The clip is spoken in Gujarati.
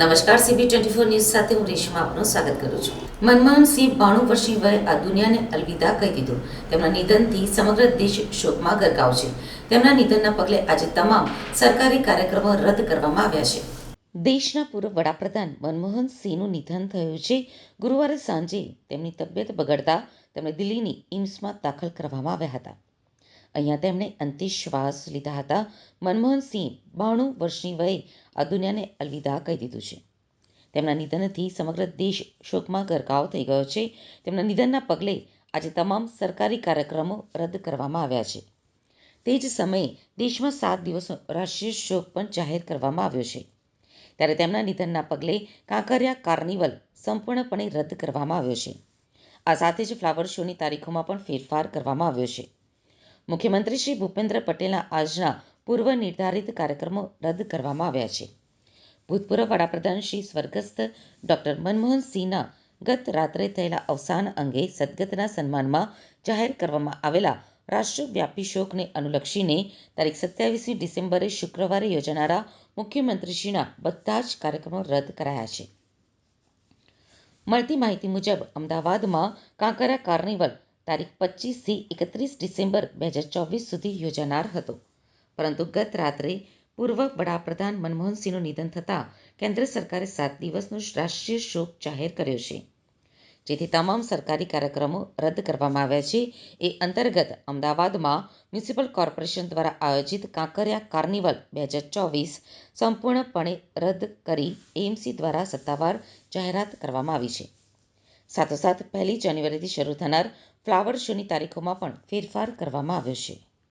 નમસ્કાર સીબી ટ્વેન્ટી ફોર ન્યૂઝ સાથે હું રેશમા આપનું સ્વાગત કરું છું. મનમોહન સિંહ બાણું વર્ષની વયે આ દુનિયાને અલવિદા કહી દીધું. તેમના નિધનથી સમગ્ર દેશ શોકમાં ગરકાવ છે. તેમના નિધનના પગલે આજે તમામ સરકારી કાર્યક્રમો રદ કરવામાં આવ્યા છે. દેશના પૂર્વ વડાપ્રધાન મનમોહન સિંહનું નિધન થયું છે. ગુરુવારે સાંજે તેમની તબિયત બગડતા તેમને દિલ્હીની એમ્સમાં દાખલ કરવામાં આવ્યા હતા. અહીંયા તેમણે અંતિમ શ્વાસ લીધા હતા. મનમોહન સિંહ બાણું વર્ષની વયે આ દુનિયાને અલવિદા કહી દીધું છે. તેમના નિધનથી સમગ્ર દેશ શોકમાં ગરકાવ થઈ ગયો છે. તેમના નિધનના પગલે આજે તમામ સરકારી કાર્યક્રમો રદ કરવામાં આવ્યા છે. તે જ સમયે દેશમાં સાત દિવસનો રાષ્ટ્રીય શોક પણ જાહેર કરવામાં આવ્યો છે. ત્યારે તેમના નિધનના પગલે કાંકરિયા કાર્નિવલ સંપૂર્ણપણે રદ કરવામાં આવ્યો છે. આ સાથે જ ફ્લાવર શોની તારીખોમાં પણ ફેરફાર કરવામાં આવ્યો છે. મુખ્યમંત્રી શ્રી ભૂપેન્દ્ર પટેલના આજના પૂર્વ નિર્ધારિત કાર્યક્રમો રદ કરવામાં આવ્યા છે. ભૂતપૂર્વ વડાપ્રધાન શ્રી સ્વર્ગસ્થ ડોક્ટર મનમોહન સિંહના ગત રાત્રે થયેલા અવસાન અંગે સદગતના સન્માનમાં જાહેર કરવામાં આવેલા રાષ્ટ્રવ્યાપી શોકને અનુલક્ષીને તારીખ સત્યાવીસમી ડિસેમ્બરે શુક્રવારે યોજાનારા મુખ્યમંત્રીશ્રીના બધા જ કાર્યક્રમો રદ કરાયા છે. મળતી માહિતી મુજબ અમદાવાદમાં કાંકરા કાર્નિવલ તારીખ પચીસથી એકત્રીસ ડિસેમ્બર બે હજાર ચોવીસ સુધી યોજાનાર હતો. પરંતુ ગત રાત્રે પૂર્વ વડાપ્રધાન મનમોહન સિંહનું નિધન થતાં કેન્દ્ર સરકારે સાત દિવસનો રાષ્ટ્રીય શોક જાહેર કર્યો છે. જેથી તમામ સરકારી કાર્યક્રમો રદ કરવામાં આવ્યા છે. એ અંતર્ગત અમદાવાદમાં મ્યુનિસિપલ કોર્પોરેશન દ્વારા આયોજિત કાંકરિયા કાર્નિવલ બે હજાર ચોવીસ સંપૂર્ણપણે રદ કરી એએમસી દ્વારા સત્તાવાર જાહેરાત કરવામાં આવી છે. સાથોસાથ પહેલી જાન્યુઆરીથી શરૂ થનાર ફ્લાવર શોની તારીખોમાં પણ ફેરફાર કરવામાં આવ્યો છે.